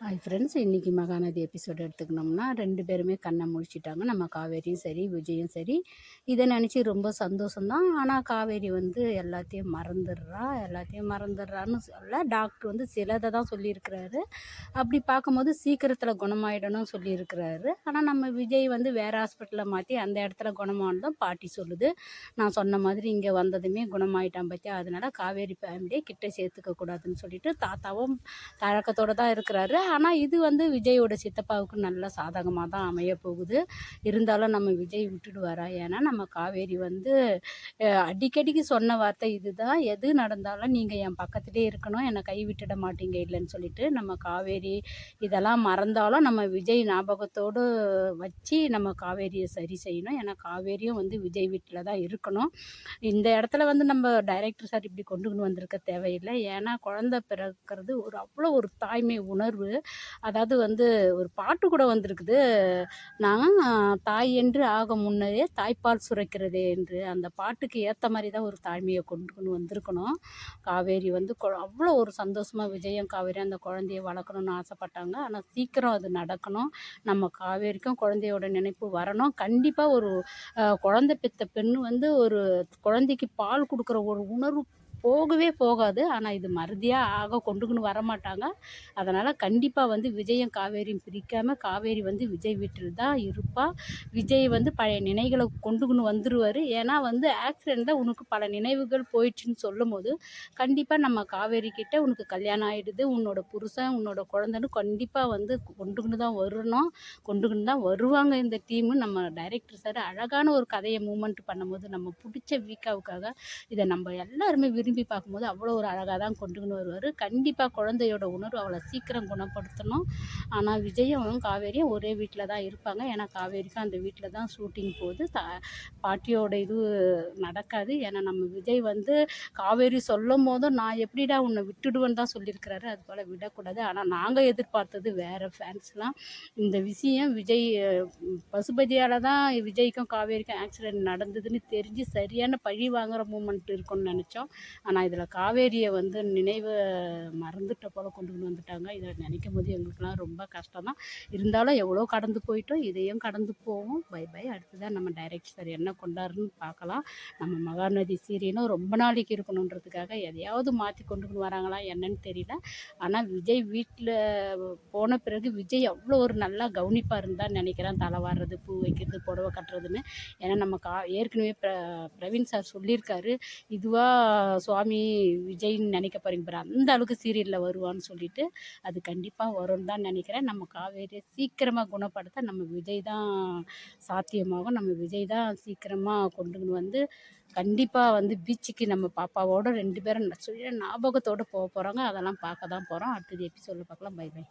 Hi friends இன்றைக்கி Mahanadi episode எடுத்துக்கணும்னா ரெண்டு பேருமே கண்ணை முழிச்சிட்டாங்க. நம்ம காவேரியும் சரி விஜயும் சரி. இதை நினச்சி ரொம்ப சந்தோஷம்தான். ஆனால் காவேரி வந்து எல்லாத்தையும் மறந்துடுறா எல்லாத்தையும் மறந்துடுறான்னு சொல்ல டாக்டர் வந்து சிலதை தான் சொல்லியிருக்கிறாரு. அப்படி பார்க்கும்போது சீக்கிரத்தில் குணமாயிடணும் சொல்லியிருக்கிறாரு. ஆனால் நம்ம விஜய் வந்து வேறு ஹாஸ்பிட்டலில் மாற்றி அந்த இடத்துல குணமானதும் பாட்டி சொல்லுது. நான் சொன்ன மாதிரி இங்கே வந்ததுமே குணமாயிட்டான் பற்றியா அதனால் காவேரி ஃபேமிலியை கிட்ட சேர்த்துக்க கூடாதுன்னு சொல்லிட்டு தாத்தாவும் தழக்கத்தோடு தான் இருக்கிறாரு. ஆனால் இது வந்து விஜயோட சித்தப்பாவுக்கு நல்ல சாதகமாக தான் அமைய போகுது இருந்தாலும் நம்ம விஜய் விட்டுடுவாரா? ஏன்னா நம்ம காவேரி வந்து அடிக்கடிக்கு சொன்ன வார்த்தை இதுதான். எது நடந்தாலும் நீங்கள் என் பக்கத்துலேயே இருக்கணும். என்னை கை விட்டுட மாட்டீங்க இல்லைன்னு சொல்லிட்டு நம்ம காவேரி இதெல்லாம் மறந்தாலும் நம்ம விஜய் ஞாபகத்தோடு வச்சு நம்ம காவேரியை சரி செய்யணும். ஏன்னா காவேரியும் வந்து விஜய் வீட்டில் தான் இருக்கணும். இந்த இடத்துல வந்து நம்ம டைரக்டர் சார் இப்படி கொண்டுன்னு வந்திருக்க தேவையில்லை. ஏன்னா குழந்த பிறக்கிறது ஒரு அவ்வளோ ஒரு தாய்மை உணர்வு. அதாவது வந்து ஒரு பாட்டு கூட வந்திருக்குது. நான் தாய் என்று ஆக முன்னரே தாய்ப்பால் சுரைக்கிறதே என்று அந்த பாட்டுக்கு ஏற்ற மாதிரி தான் ஒரு தாய்மையை கொண்டு வந்திருக்கணும். காவேரி வந்து அவ்வளோ ஒரு சந்தோஷமாக விஜயம் காவேரி அந்த குழந்தைய வளர்க்கணும்னு ஆசைப்பட்டாங்க. ஆனால் சீக்கிரம் அது நடக்கணும். நம்ம காவேரிக்கும் குழந்தையோட நினைப்பு வரணும். கண்டிப்பாக ஒரு குழந்தை பெற்ற பெண் வந்து ஒரு குழந்தைக்கு பால் கொடுக்குற ஒரு உணர்வு போகவே போகாது. ஆனால் இது மறுதியாக ஆக கொண்டுக்குன்னு வரமாட்டாங்க. அதனால் கண்டிப்பாக வந்து விஜயம் காவேரியும் பிரிக்காமல் காவேரி வந்து விஜய் வீட்டில் தான் இருப்பாள் விஜய் வந்து பழைய நினைவுகளை கொண்டுக்குன்னு வந்துடுவார் ஏன்னா வந்து ஆக்சிடெண்ட்டில் உனக்கு பல நினைவுகள் போயிடுச்சுன்னு சொல்லும் போது கண்டிப்பாக நம்ம காவேரி கிட்டே உனக்கு கல்யாணம் ஆகிடுது உன்னோட புருஷன் உன்னோட குழந்தைன்னு கண்டிப்பாக வந்து கொண்டுக்குன்னு தான் வரணும். கொண்டுக்குன்னு தான் வருவாங்க இந்த டீமு நம்ம டைரக்டர் சார் அழகான ஒரு கதையை மூமெண்ட் பண்ணும்போது நம்ம பிடிச்ச வீக்காவுக்காக இதை நம்ம எல்லாருமே விரும்பி திரும்பி பார்க்கும்போது அவ்வளோ ஒரு அழகாக தான் கொண்டுக்கின்னு வருவார். கண்டிப்பாக குழந்தையோட உணர்வு அவளை சீக்கிரம் குணப்படுத்தணும். ஆனால் விஜயும் காவேரியும் ஒரே வீட்டில் தான் இருப்பாங்க. ஏன்னா காவேரிக்கும் அந்த வீட்டில் தான் ஷூட்டிங் போகுது. த பாட்டியோட இது நடக்காது. ஏன்னா நம்ம விஜய் வந்து காவேரி சொல்லும் போதும் நான் எப்படிடா உன்னை விட்டுடுவேன்னு தான் சொல்லியிருக்கிறாரு. அது போல் விடக்கூடாது. ஆனால் நாங்கள் எதிர்பார்த்தது வேறு ஃபேன்ஸ்லாம் இந்த விஷயம் விஜய் பசுபதியால் தான் விஜய்க்கும் காவேரிக்கும் ஆக்சிடென்ட் நடந்ததுன்னு தெரிஞ்சு சரியான பழி வாங்குகிற மூமெண்ட் இருக்கும்னு நினச்சோம். ஆனால் இதில் காவேரியை வந்து நினைவு மறந்துட்ட போல் கொண்டு வந்துட்டாங்க. இதை நினைக்கும் போது எங்களுக்குலாம் ரொம்ப கஷ்டம் தான். இருந்தாலும் எவ்வளோ கடந்து போயிட்டோம் இதையும் கடந்து போவோம். Bye bye. அடுத்ததான் நம்ம டைரக்ட் சார் என்ன கொண்டாருன்னு பார்க்கலாம். நம்ம மகாநதி சீரியனும் ரொம்ப நாளைக்கு இருக்கணுன்றதுக்காக எதையாவது மாற்றி கொண்டு வராங்களா என்னன்னு தெரியல. ஆனால் விஜய் வீட்டில் போன பிறகு விஜய் அவ்வளோ ஒரு நல்லா கவனிப்பாக இருந்தால் நினைக்கிறேன். தலை வாடுறது பூ வைக்கிறது புடவை கட்டுறதுன்னு. ஏன்னா நம்ம கா ஏற்கனவே பிர பிரவீன் சார் சொல்லியிருக்காரு. இதுவாக சுவாமி விஜய்ன்னு நினைக்க போகிறீங்க பாரு அந்த அளவுக்கு சீரியலில் வருவான்னு சொல்லிட்டு அது கண்டிப்பாக வரும்னு தான் நினைக்கிறேன். நம்ம காவேரியை சீக்கிரமாக குணப்படுத்த நம்ம விஜய் தான் சாத்தியமாகும். நம்ம விஜய் தான் சீக்கிரமாக கொண்டுன்னு வந்து கண்டிப்பாக வந்து பீச்சுக்கு நம்ம பாப்பாவோட ரெண்டு பேரும் ஞாபகத்தோடு போக போகிறாங்க அதெல்லாம் பார்க்க தான் போகிறோம் அடுத்தது எபிசோடில் பார்க்கலாம். By by